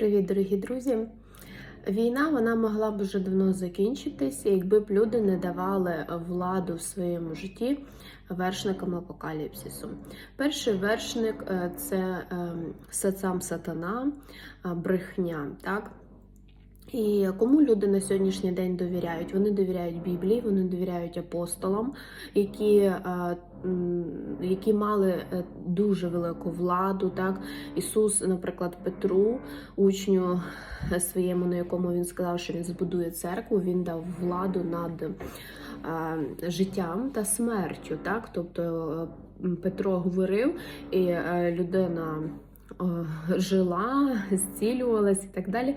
Привіт, дорогі друзі! Війна вона могла б вже давно закінчитися, якби б люди не давали владу в своєму житті вершникам апокаліпсису. Перший вершник е, це ем, сам сатана, е, брехня. так? І кому люди на сьогоднішній день довіряють? Вони довіряють Біблії, вони довіряють апостолам, які е, які мали е, дуже велику владу. Так? Ісус, наприклад, Петру, учню е, своєму, на якому він сказав, що він збудує церкву, він дав владу над життям та смертю. Так? Тобто Петро говорив, і людина. Е, Жила, зцілювалась і так далі.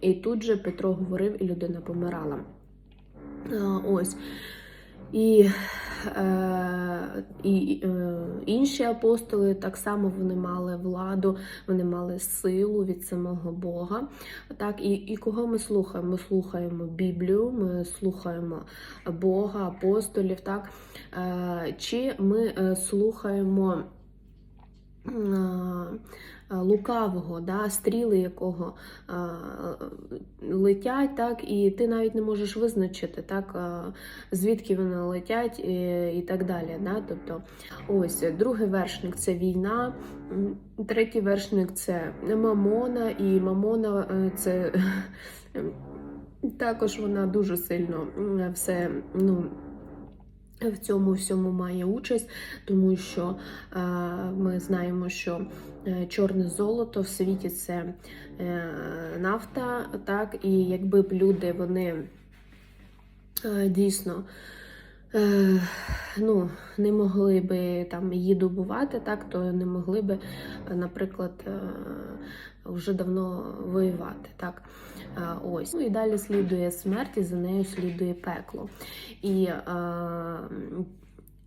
І тут же Петро говорив, і людина помирала. Ось. І, е, і е, інші апостоли так само вони мали владу, вони мали силу від самого Бога. Так, І, і кого ми слухаємо? Ми слухаємо Біблію, ми слухаємо Бога, апостолів. Так? Е, Чи ми е, слухаємо. Лукавого, да, стріли якого летять, так, і ти навіть не можеш визначити, так, звідки вони летять і, і так далі. Да? Тобто, ось другий вершник це війна, третій вершник це мамона, і мамона е, це також вона дуже сильно все. ну, в цьому всьому має участь, тому що е, ми знаємо, що е, чорне золото в світі це е, нафта, так, і якби б люди вони дійсно е, ну, не могли би там її добувати, так, то не могли би, наприклад, е, вже давно воювати. Так. Е, Ось. Ну і далі слідує смерть, і за нею слідує пекло. І,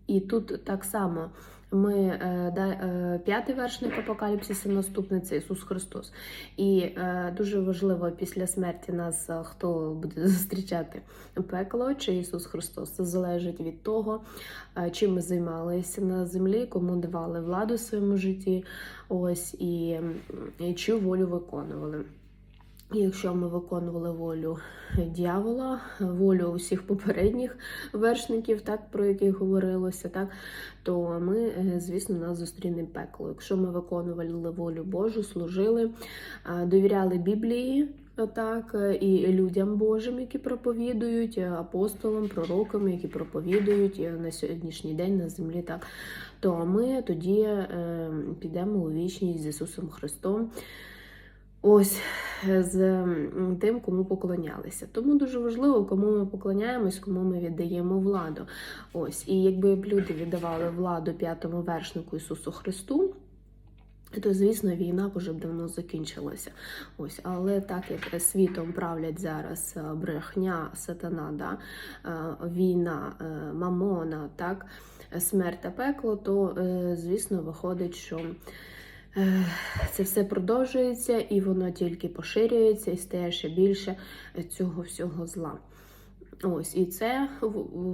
і тут так само ми е, да, е, п'ятий вершник апокаліпсису наступний це Ісус Христос. І е, дуже важливо після смерті нас хто буде зустрічати пекло чи Ісус Христос. Це залежить від того, чим ми займалися на землі, кому давали владу в своєму житті, ось і, і чию волю виконували. Якщо ми виконували волю дьявола, волю усіх попередніх вершників, так про яких говорилося, так то ми, е, звісно, нас зустріне пекло. Якщо ми виконували волю Божу, служили, е, довіряли Біблії. Так, е, і людям Божим, які проповідують, апостолам, пророкам, які проповідують на сьогоднішній день на землі, так то ми тоді е, підемо у вічність з Ісусом Христом. Ось з тим, кому поклонялися. Тому дуже важливо, кому ми поклоняємось, кому ми віддаємо владу. Ось, і якби б люди віддавали владу п'ятому вершнику Ісусу Христу. То, звісно, війна вже б давно закінчилася. Ось, але так як світом правлять зараз е, брехня, сатана, да, е, війна, е, мамона, так, смерть та пекло, то, е, звісно, виходить, що Е, це все продовжується і воно тільки поширюється і стає ще більше цього всього зла. Ось, і це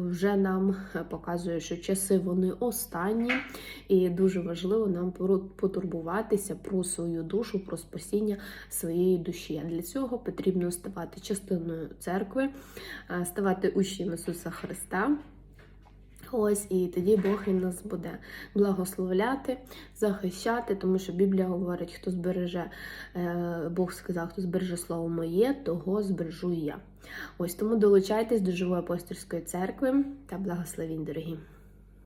вже нам показує, що часи вони останні, і дуже важливо нам потурбуватися про свою душу, про спасіння своєї душі. А для цього потрібно ставати частиною церкви, е, ставати учнем Ісуса Христа. Ось і тоді Бог він нас буде благословляти, захищати, тому що Біблія говорить, хто збереже, е, Бог сказав, хто збереже слово моє, того збережу я. Ось тому долучайтесь до живої апостольської церкви та благословінь, дорогі.